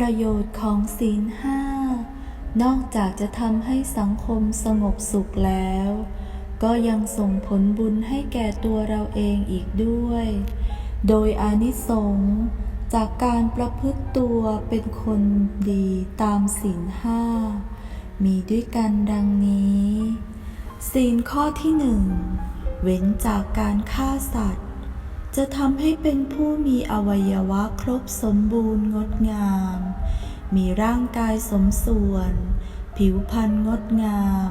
ประโยชน์ของศีลห้านอกจากจะทำให้สังคมสงบสุขแล้ว ก็ยังส่งผลบุญให้แก่ตัวเราเองอีกด้วย โดยอานิสงส์จากการประพฤติตัวเป็นคนดีตามศีลห้ามีด้วยกันดังนี้ ศีลข้อที่หนึ่งเว้นจากการฆ่าสัตว์ จะทำให้เป็นผู้มีอวัยวะครบสมบูรณ์งดงาม มีร่างกายสมส่วน ผิวพรรณงดงาม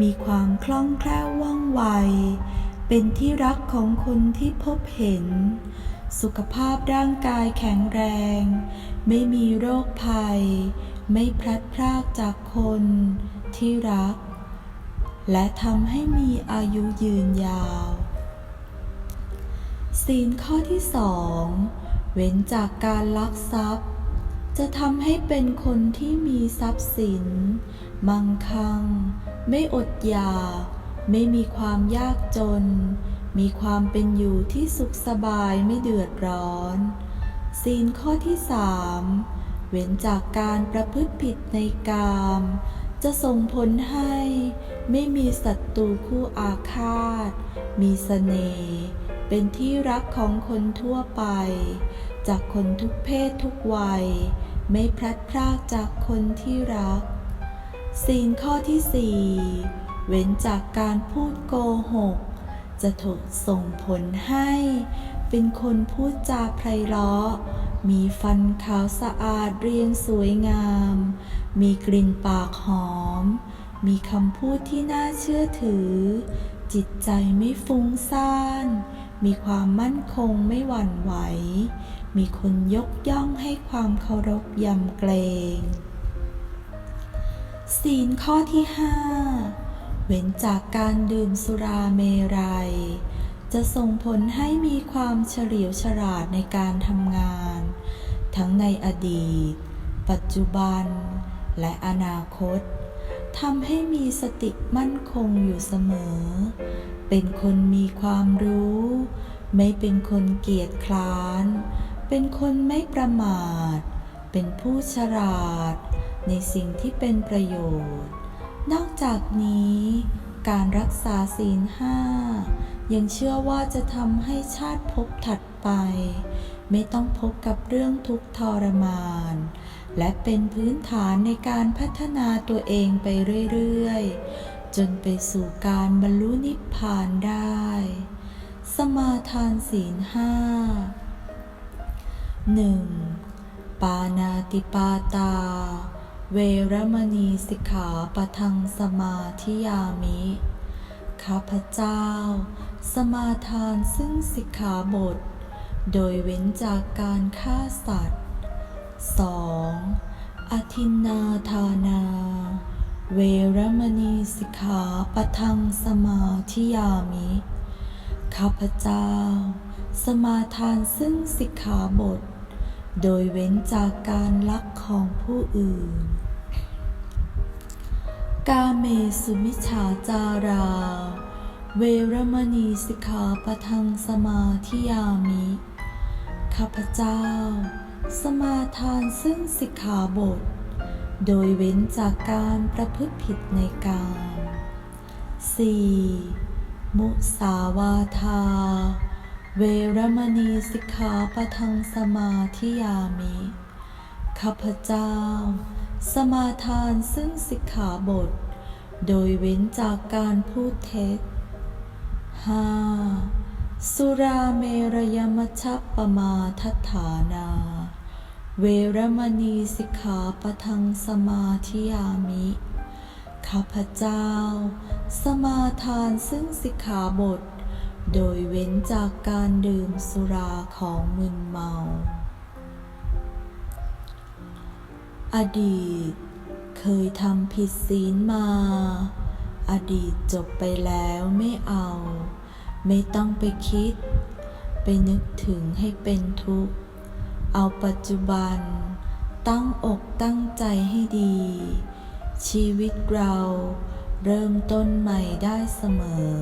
มีความคล่องแคล่วว่องไว เป็นที่รักของคนที่พบเห็น สุขภาพร่างกายแข็งแรง ไม่มีโรคภัย ไม่พลัดพรากจากคนที่รัก และทำให้มีอายุยืนยาว ศีลข้อที่สองเว้นจากการลักทรัพย์ จะทำให้เป็นคนที่มีทรัพย์สิน มั่งคั่ง ไม่อดอยาก ไม่มีความยากจน มีความเป็นอยู่ที่สุขสบายไม่เดือดร้อน ศีลข้อที่สามเว้นจากการประพฤติผิดในกาม จะส่งผลให้ไม่มีศัตรูคู่อาฆาต มีเสน่ห์ เป็นที่รักของคนทั่วไป จากคนทุกเพศทุกวัย ไม่พลัดพรากจากคนที่รัก ศีลข้อที่สี่เว้นจากการพูดโกหก จะถูกส่งผลให้ เป็นคนพูดจาไพเราะ มีฟันขาวสะอาดเรียงสวยงาม มีกลิ่นปากหอม มีคำพูดที่น่าเชื่อถือ จิตใจไม่ฟุ้งซ่าน มีความมั่นคงไม่หวั่นไหว มีคนยกย่องให้ความเคารพยำเกรง ศีลข้อที่ห้าเว้นจากการดื่มสุราเมรัย จะส่งผลให้มีความเฉลียวฉลาดในการทำงาน ทั้งในอดีต ปัจจุบัน และอนาคต ทำให้มีสติมั่นคงอยู่เสมอ เป็นคนมีความรู้ ไม่เป็นคนเกียจคร้าน เป็นคนไม่ประมาท เป็นผู้ฉลาด ในสิ่งที่เป็นประโยชน์ นอกจากนี้การรักษาศีลห้ายังเชื่อว่าจะทำให้ชาติภพถัดไป ไม่ต้องพบกับเรื่องทุกข์ทรมาน และเป็นพื้นฐานในการพัฒนาตัวเองไปเรื่อยๆ จนไปสู่การบรรลุนิพพานได้ สมาทานศีลห้าหนึ่งปานาติปาตา เวรมณีสิกขาปทังสมาธิยามิข้าพเจ้า สมาทานซึ่งสิกขาบท โดยเว้นจากการฆ่าสัตว์ 2. อทินนาทานา เวรมณีสิกขาปทังสมาธิยามิ ข้าพเจ้า สมาทานซึ่งสิกขาบท โดยเว้นจากการลักของผู้อื่น กาเมสุมิชาจารา เวรมณีสิกขาปทังสมาธิยามิ ข้าพเจ้า สมา ทานซึ่งสิกขาบท โดยเว้นจากการประพฤติผิดในกาม 4. มุสาวาทา เวรมณีสิกขาปะทังสมาธิยามิข้าพเจ้า สมาทานซึ่งสิกขาบท โดยเว้นจากการพูดเท็จ 5. สุราเมรยมัชฌปปมาทัฐานา เวรมณีสิกขาปทังสมาธิยามิ ข้าพเจ้า สมาทานซึ่งสิกขาบท โดยเว้นจากการดื่มสุราของมึนเมา อดีต เคยทำผิดศีลมา อดีตจบไปแล้วไม่เอา ไม่ต้องไปคิด ไปนึกถึงให้เป็นทุกข์ เอาปัจจุบัน ตั้งอกตั้งใจให้ดี ชีวิตเราเริ่มต้นใหม่ได้เสมอ